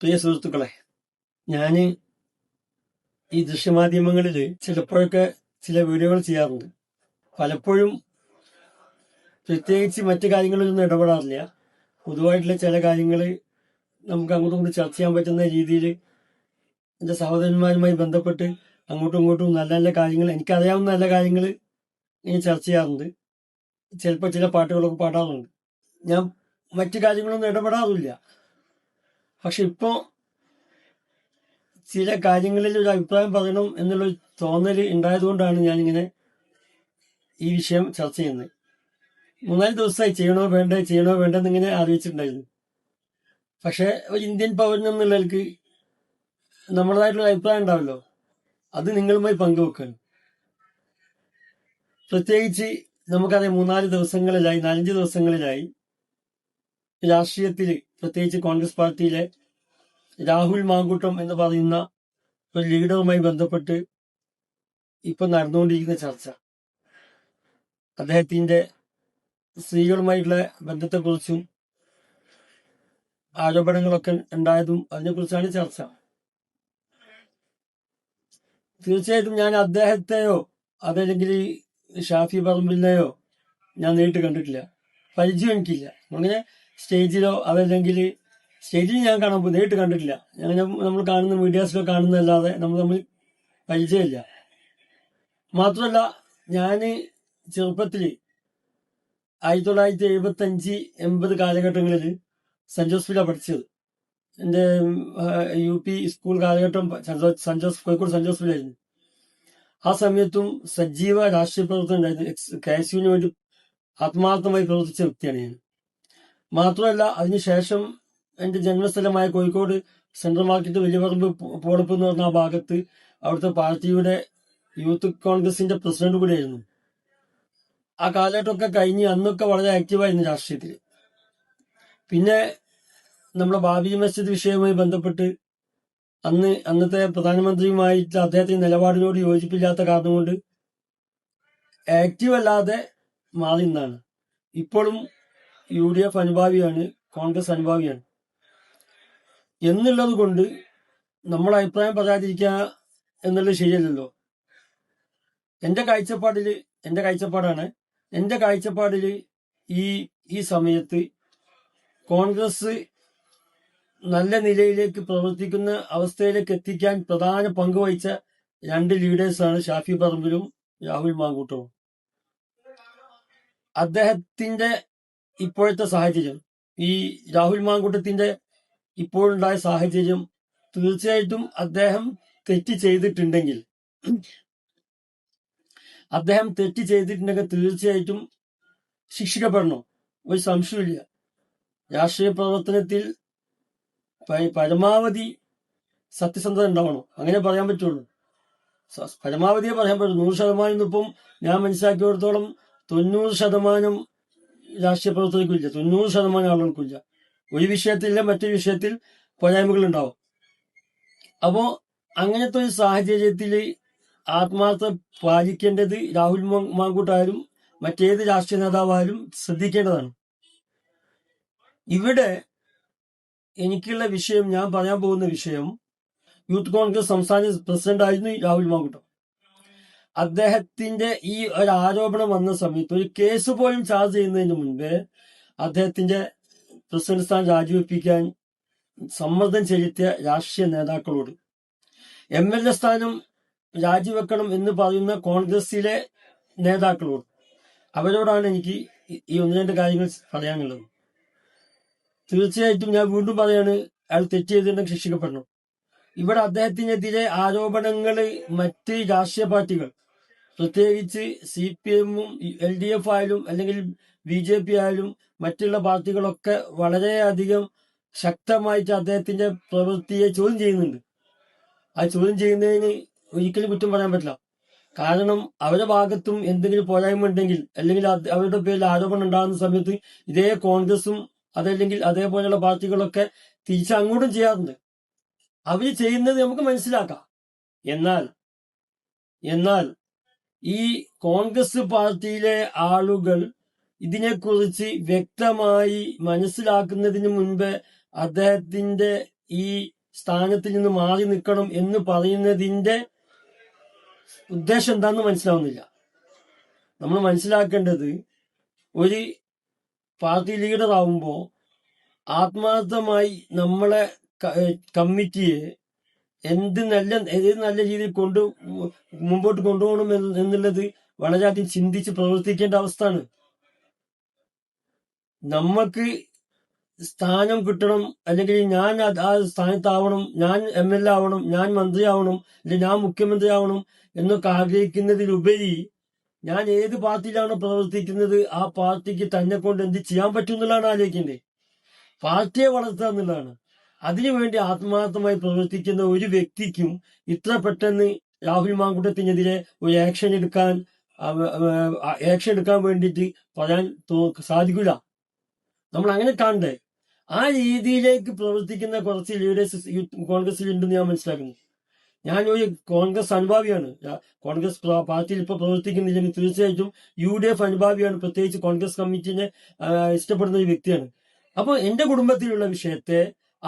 പ്രിയ സുഹൃത്തുക്കളെ ഞാൻ ഈ ദൃശ്യമാധ്യമങ്ങളിൽ ചിലപ്പോഴൊക്കെ ചില വീഡിയോകൾ ചെയ്യാറുണ്ട്. പലപ്പോഴും പ്രത്യേകിച്ച് മറ്റു കാര്യങ്ങളിലൊന്നും ഇടപെടാറില്ല. പൊതുവായിട്ടുള്ള ചില കാര്യങ്ങൾ നമുക്ക് അങ്ങോട്ടും ഇങ്ങോട്ടും ചർച്ച ചെയ്യാൻ പറ്റുന്ന രീതിയിൽ എന്റെ സഹോദരന്മാരുമായി ബന്ധപ്പെട്ട് അങ്ങോട്ടും ഇങ്ങോട്ടും നല്ല നല്ല കാര്യങ്ങൾ എനിക്കറിയാവുന്ന നല്ല കാര്യങ്ങൾ ഇങ്ങനെ ചർച്ച ചെയ്യാറുണ്ട്. ചിലപ്പോൾ ചില പാട്ടുകളൊക്കെ പാടാറുണ്ട്. ഞാൻ മറ്റു കാര്യങ്ങളൊന്നും ഇടപെടാറില്ല. പക്ഷെ ഇപ്പോൾ ചില കാര്യങ്ങളിൽ ഒരു അഭിപ്രായം പറയണം എന്നുള്ള തോന്നൽ ഉണ്ടായതുകൊണ്ടാണ് ഞാനിങ്ങനെ ഈ വിഷയം ചർച്ച ചെയ്യുന്നത്. മൂന്നാൽ ദിവസമായി ചെയ്യണോ വേണ്ടേ ചെയ്യണോ വേണ്ടെന്ന് ഇങ്ങനെ ആലോചിച്ചിട്ടുണ്ടായിരുന്നു പക്ഷെ ഒരു ഇന്ത്യൻ പൗരൻ എന്നുള്ളവർക്ക് നമ്മളതായിട്ടുള്ള അഭിപ്രായം ഉണ്ടാവല്ലോ. അത് നിങ്ങളുമായി പങ്കുവെക്കണം പ്രത്യേകിച്ച് നമുക്കറിയാം മൂന്നാൽ ദിവസങ്ങളിലായി നാലഞ്ച് ദിവസങ്ങളിലായി രാഷ്ട്രീയത്തിൽ പ്രത്യേകിച്ച് കോൺഗ്രസ് പാർട്ടിയിലെ രാഹുൽ മാങ്കൂട്ടം എന്ന് പറയുന്ന ഒരു ലീഡറുമായി ബന്ധപ്പെട്ട് ഇപ്പൊ നടന്നുകൊണ്ടിരിക്കുന്ന ചർച്ച. അദ്ദേഹത്തിന്റെ സ്ത്രീകളുമായിട്ടുള്ള ബന്ധത്തെക്കുറിച്ചും ആരോപണങ്ങളൊക്കെ ഉണ്ടായതും അതിനെക്കുറിച്ചാണ് ചർച്ച. തീർച്ചയായിട്ടും ഞാൻ അദ്ദേഹത്തെയോ അതല്ലെങ്കിൽ ഷാഫി പറമ്പിലിനെയോ ഞാൻ നേരിട്ട് കണ്ടിട്ടില്ല. പരിചയം എനിക്കില്ല. അങ്ങനെ സ്റ്റേജിലോ അതല്ലെങ്കിൽ സ്റ്റേജിൽ ഞാൻ കാണാൻ പോയി നേരിട്ട് കണ്ടിട്ടില്ല. ഞാൻ നമ്മൾ കാണുന്ന മീഡിയാസിലോ കാണുന്നതല്ലാതെ നമ്മൾ തമ്മിൽ പരിചയമില്ല. മാത്രമല്ല ഞാൻ ചെറുപ്പത്തിൽ ആയിരത്തി തൊള്ളായിരത്തി എഴുപത്തി അഞ്ച് എൺപത് കാലഘട്ടങ്ങളിൽ സെന്റ് ജോസഫിലാണ് പഠിച്ചത്. എന്റെ യു പി സ്കൂൾ കാലഘട്ടം സെന്റ് ജോസഫ് കോഴിക്കോട് സെന്റ് ജോസഫിലായിരുന്നു ആ സമയത്തും സജീവ രാഷ്ട്രീയ പ്രവർത്തനം ഉണ്ടായിരുന്നു. കെ എസ് യുവിന് വേണ്ടി ആത്മാർത്ഥമായി പ്രവർത്തിച്ച വ്യക്തിയാണ് ഞാൻ. മാത്രമല്ല അതിനുശേഷം എന്റെ ജന്മസ്ഥലമായ കോഴിക്കോട് സെൻട്രൽ മാർക്കറ്റ് വലിയ പറമ്പ് പോളപ്പ് എന്ന് പറഞ്ഞ ആ ഭാഗത്ത് അവിടുത്തെ പാർട്ടിയുടെ യൂത്ത് കോൺഗ്രസിന്റെ പ്രസിഡന്റ് കൂടിയായിരുന്നു. ആ കാലഘട്ടമൊക്കെ കഴിഞ്ഞ് അന്നൊക്കെ വളരെ ആക്റ്റീവായിരുന്നു രാഷ്ട്രീയത്തിൽ പിന്നെ നമ്മുടെ ബാബി മസ്ജിദ് വിഷയവുമായി ബന്ധപ്പെട്ട് അന്ന് അന്നത്തെ പ്രധാനമന്ത്രിയുമായിട്ട് അദ്ദേഹത്തിന്റെ നിലപാടിനോട് യോജിപ്പില്ലാത്ത കാരണം കൊണ്ട് ആക്റ്റീവ് അല്ലാതെ മാറി നിന്നാണ്. ഇപ്പോഴും യു ഡി എഫ് അനുഭാവിയാണ് കോൺഗ്രസ് അനുഭാവിയാണ്. എന്നുള്ളത് കൊണ്ട് നമ്മൾ അഭിപ്രായം പറയാതിരിക്കുക എന്നുള്ളത് ശരിയല്ലല്ലോ. എന്റെ കാഴ്ചപ്പാടിൽ എന്റെ കാഴ്ചപ്പാടാണ്. എന്റെ കാഴ്ചപ്പാടിൽ ഈ ഈ സമയത്ത് കോൺഗ്രസ് നല്ല നിലയിലേക്ക് പ്രവർത്തിക്കുന്ന അവസ്ഥയിലേക്ക് എത്തിക്കാൻ പ്രധാന പങ്ക് വഹിച്ച രണ്ട് ലീഡേഴ്സാണ് ഷാഫി പറമ്പിലും രാഹുൽ മാങ്കൂട്ടവും. അദ്ദേഹത്തിന്റെ ഇപ്പോഴത്തെ സാഹചര്യം. ഈ രാഹുൽ മാങ്കൂട്ടത്തിന്റെ ഇപ്പോഴുണ്ടായ സാഹചര്യം തീർച്ചയായിട്ടും അദ്ദേഹം തെറ്റ് ചെയ്തിട്ടുണ്ടെങ്കിൽ അദ്ദേഹം തെറ്റ് ചെയ്തിട്ടുണ്ടെങ്കിൽ തീർച്ചയായിട്ടും ശിക്ഷിക്കപ്പെടണം. ഒരു സംശയമില്ല രാഷ്ട്രീയ പ്രവർത്തനത്തിൽ പരമാവധി സത്യസന്ധത ഉണ്ടാവണം. അങ്ങനെ പറയാൻ പറ്റുള്ളൂ. പരമാവധിയെ പറയാൻ പറ്റുള്ളൂ നൂറ് ശതമാനം ഇപ്പം ഞാൻ മനസ്സിലാക്കിയിടത്തോളം തൊണ്ണൂറ് ശതമാനം രാഷ്ട്രീയ പ്രവർത്തകർക്കില്ല തൊണ്ണൂറ് ശതമാനം ആളുകൾക്കും ഇല്ല ഒരു വിഷയത്തില്ല മറ്റൊരു വിഷയത്തിൽ പോരായ്മകൾ ഉണ്ടാവും അപ്പോ അങ്ങനത്തെ ഒരു സാഹചര്യത്തിൽ ആത്മാർത്ഥ പാലിക്കേണ്ടത് രാഹുൽ മാങ്കൂട്ടായാലും മറ്റേത് രാഷ്ട്രീയ നേതാവായാലും ശ്രദ്ധിക്കേണ്ടതാണ്. ഇവിടെ എനിക്കുള്ള വിഷയം ഞാൻ പറയാൻ പോകുന്ന വിഷയം യൂത്ത് കോൺഗ്രസ് സംസ്ഥാന പ്രസിഡന്റ് ആയിരുന്നു രാഹുൽ മാങ്കൂട്ടം. അദ്ദേഹത്തിന്റെ ഈ ഒരു ആരോപണം വന്ന സമയത്ത് ഒരു കേസ് പോലും ചാർജ് ചെയ്യുന്നതിന് മുൻപേ അദ്ദേഹത്തിന്റെ പ്രസിഡന്റ് സ്ഥാനം രാജിവെപ്പിക്കാൻ സമ്മർദ്ദം ചെലുത്തിയ രാഷ്ട്രീയ നേതാക്കളോട് എം എൽ എ സ്ഥാനം രാജിവെക്കണം എന്ന് പറയുന്ന കോൺഗ്രസിലെ നേതാക്കളോട് അവരോടാണ് എനിക്ക് ഈ- ഒന്ന് രണ്ട് കാര്യങ്ങൾ പറയാനുള്ളത്. തീർച്ചയായിട്ടും ഞാൻ വീണ്ടും പറയാണ് അയാൾ തെറ്റ് ശിക്ഷിക്കപ്പെടണം. ഇവിടെ അദ്ദേഹത്തിനെതിരെ ആരോപണങ്ങൾ മറ്റ് രാഷ്ട്രീയ പാർട്ടികൾ പ്രത്യേകിച്ച് സി പി എമ്മും എൽ ഡി എഫ് ആയാലും അല്ലെങ്കിൽ ബി ജെ പി ആയാലും മറ്റുള്ള പാർട്ടികളൊക്കെ വളരെയധികം ശക്തമായിട്ട് അദ്ദേഹത്തിന്റെ പ്രവൃത്തിയെ ചോദ്യം ചെയ്യുന്നുണ്ട്. ആ ചോദ്യം ചെയ്യുന്നതിന് ഒരിക്കലും കുറ്റം പറയാൻ പറ്റില്ല. കാരണം അവരുടെ ഭാഗത്തും എന്തെങ്കിലും പോരായ്മ ഉണ്ടെങ്കിൽ അല്ലെങ്കിൽ അവരുടെ പേരിൽ ആരോപണം ഉണ്ടാകുന്ന സമയത്ത് ഇതേ കോൺഗ്രസും അതല്ലെങ്കിൽ അതേപോലെയുള്ള പാർട്ടികളൊക്കെ തിരിച്ച് അങ്ങോട്ടും ചെയ്യാറുണ്ട്. അവർ ചെയ്യുന്നത് നമുക്ക് മനസ്സിലാക്കാം. എന്നാൽ എന്നാൽ ഈ കോൺഗ്രസ് പാർട്ടിയിലെ ആളുകൾ ഇതിനെക്കുറിച്ച് വ്യക്തമായി മനസ്സിലാക്കുന്നതിന് മുൻപ് അദ്ദേഹത്തിന്റെ ഈ സ്ഥാനത്തിൽ നിന്ന് മാറി നിൽക്കണം എന്ന് പറയുന്നതിന്റെ ഉദ്ദേശം എന്താന്ന് മനസ്സിലാവുന്നില്ല. നമ്മൾ മനസ്സിലാക്കേണ്ടത് ഒരു പാർട്ടി ലീഡർ ആവുമ്പോൾ ആത്മാർത്ഥമായി നമ്മളെ കമ്മിറ്റിയെ എന്ത് നല്ല ഏത് നല്ല രീതിയിൽ കൊണ്ട് മുമ്പോട്ട് കൊണ്ടുപോകണം എന്ന് എന്നുള്ളത് വളരെയധികം ചിന്തിച്ച് പ്രവർത്തിക്കേണ്ട അവസ്ഥയാണ്. നമ്മക്ക് സ്ഥാനം കിട്ടണം അല്ലെങ്കിൽ ഞാൻ ആ സ്ഥാനത്താവണം ഞാൻ എം എൽ എ ആവണം ഞാൻ മന്ത്രിയാവണം അല്ലെങ്കിൽ ഞാൻ മുഖ്യമന്ത്രി ആവണം എന്നൊക്കെ ആഗ്രഹിക്കുന്നതിലുപരി ഞാൻ ഏത് പാർട്ടിയിലാണോ പ്രവർത്തിക്കുന്നത് ആ പാർട്ടിക്ക് തന്നെ കൊണ്ട് എന്ത് ചെയ്യാൻ പറ്റും എന്നുള്ളതാണ് ആലോചിക്കേണ്ടത് പാർട്ടിയെ വളർത്തുക എന്നുള്ളതാണ്. അതിനുവേണ്ടി ആത്മാർത്ഥമായി പ്രവർത്തിക്കുന്ന ഒരു വ്യക്തിക്കും ഇത്ര പെട്ടെന്ന് രാഹുൽ മാങ്കുട്ടത്തിനെതിരെ ഒരു ആക്ഷൻ എടുക്കാൻ ആക്ഷൻ എടുക്കാൻ വേണ്ടിയിട്ട് പറയാൻ സാധിക്കില്ല നമ്മൾ അങ്ങനെ കാണണ്ടേ? ആ രീതിയിലേക്ക് പ്രവർത്തിക്കുന്ന കുറച്ച് ലീഡേഴ്സ് കോൺഗ്രസിലുണ്ടെന്ന് ഞാൻ മനസ്സിലാക്കുന്നു. ഞാൻ ഒരു കോൺഗ്രസ് അനുഭാവിയാണ്. കോൺഗ്രസ് പാർട്ടിയിൽ ഇപ്പൊ പ്രവർത്തിക്കുന്നില്ലെങ്കിൽ തീർച്ചയായിട്ടും യു ഡി എഫ് അനുഭാവിയാണ്. പ്രത്യേകിച്ച് കോൺഗ്രസ് കമ്മിറ്റിനെ ഇഷ്ടപ്പെടുന്ന ഒരു വ്യക്തിയാണ്. അപ്പൊ എന്റെ കുടുംബത്തിലുള്ള വിഷയത്തെ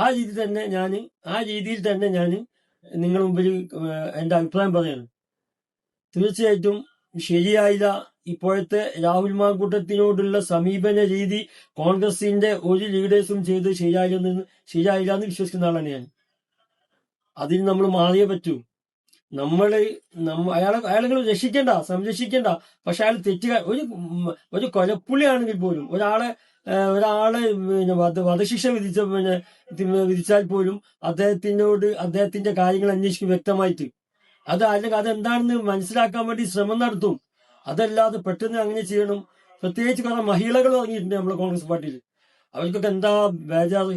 ആ രീതി തന്നെ ഞാൻ ആ രീതിയിൽ തന്നെ ഞാൻ നിങ്ങളുടെ മുമ്പിൽ എന്റെ അഭിപ്രായം പറയാണ് തീർച്ചയായിട്ടും ശരിയായില്ല. ഇപ്പോഴത്തെ രാഹുൽ മാങ്കൂട്ടത്തിനോടുള്ള സമീപന രീതി കോൺഗ്രസിന്റെ ഒരു ലീഡേഴ്സും ചെയ്ത് ശരിയായില്ലെന്ന് ശരിയായില്ല എന്ന് വിശ്വസിക്കുന്ന ആളാണ് ഞാൻ. അതിന് നമ്മൾ മാറിയേ പറ്റൂ. നമ്മൾ നമ്മ അയാളെ അയാളെ രക്ഷിക്കണ്ട സംരക്ഷിക്കണ്ട. പക്ഷെ അയാൾ തെറ്റുക ഒരു ഒരു കൊലപ്പുള്ളിയാണെങ്കിൽ പോലും ഒരാളെ ഒരാളെ പിന്നെ വധ വധശിക്ഷ വിധിച്ച പിന്നെ വിധിച്ചാൽ പോലും അദ്ദേഹത്തിനോട് അദ്ദേഹത്തിന്റെ കാര്യങ്ങൾ അന്വേഷിക്കും വ്യക്തമായിട്ട്. അത് അല്ലെങ്കിൽ അതെന്താണെന്ന് മനസ്സിലാക്കാൻ വേണ്ടി ശ്രമം നടത്തും. അതല്ലാതെ പെട്ടെന്ന് അങ്ങനെ ചെയ്യണം. പ്രത്യേകിച്ച് കാരണം മഹിളകൾ ഇറങ്ങിയിട്ടുണ്ട് നമ്മളെ കോൺഗ്രസ് പാർട്ടിയിൽ അവർക്കൊക്കെ എന്താ ബേജാറ്?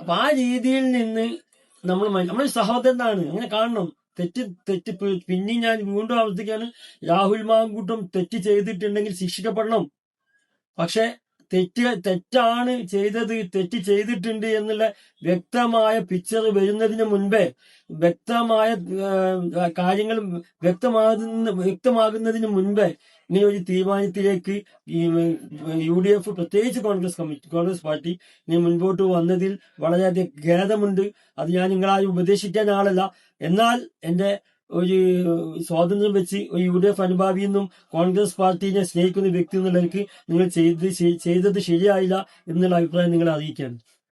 അപ്പൊ ആ രീതിയിൽ നിന്ന് നമ്മൾ നമ്മൾ സഹോദരനാണ്. അങ്ങനെ കാണണം. തെറ്റ് തെറ്റ് പിന്നെ ഞാൻ വീണ്ടും ആവർത്തിക്കാണ് രാഹുൽ മാങ്കൂട്ടം തെറ്റ് ചെയ്തിട്ടുണ്ടെങ്കിൽ ശിക്ഷിക്കപ്പെടണം. പക്ഷെ തെറ്റ് തെറ്റാണ് ചെയ്തത് തെറ്റ് ചെയ്തിട്ടുണ്ട് എന്നുള്ള വ്യക്തമായ പിക്ചർ വരുന്നതിന് മുൻപേ വ്യക്തമായ കാര്യങ്ങൾ വ്യക്തമാകുന്ന വ്യക്തമാകുന്നതിന് മുൻപേ ഇങ്ങനെ ഒരു തീരുമാനത്തിലേക്ക് യു ഡി എഫ് പ്രത്യേകിച്ച് കോൺഗ്രസ് കമ്മിറ്റി കോൺഗ്രസ് പാർട്ടി ഇനി മുൻപോട്ട് വന്നതിൽ വളരെയധികം ഖേദമുണ്ട്. അത് ഞാൻ നിങ്ങളാരും ഉപദേശിക്കാൻ ആളല്ല. എന്നാൽ എന്റെ ഒരു സ്വാതന്ത്ര്യം വെച്ച് ഒരു യു ഡി എഫ് അനുഭാവി എന്നും കോൺഗ്രസ് പാർട്ടിനെ സ്നേഹിക്കുന്ന വ്യക്തി എന്നുള്ളവർക്ക് നിങ്ങൾ ചെയ്ത് ചെയ്തത് ശരിയായില്ല എന്നുള്ള അഭിപ്രായം നിങ്ങളെ അറിയിക്കുകയാണ്.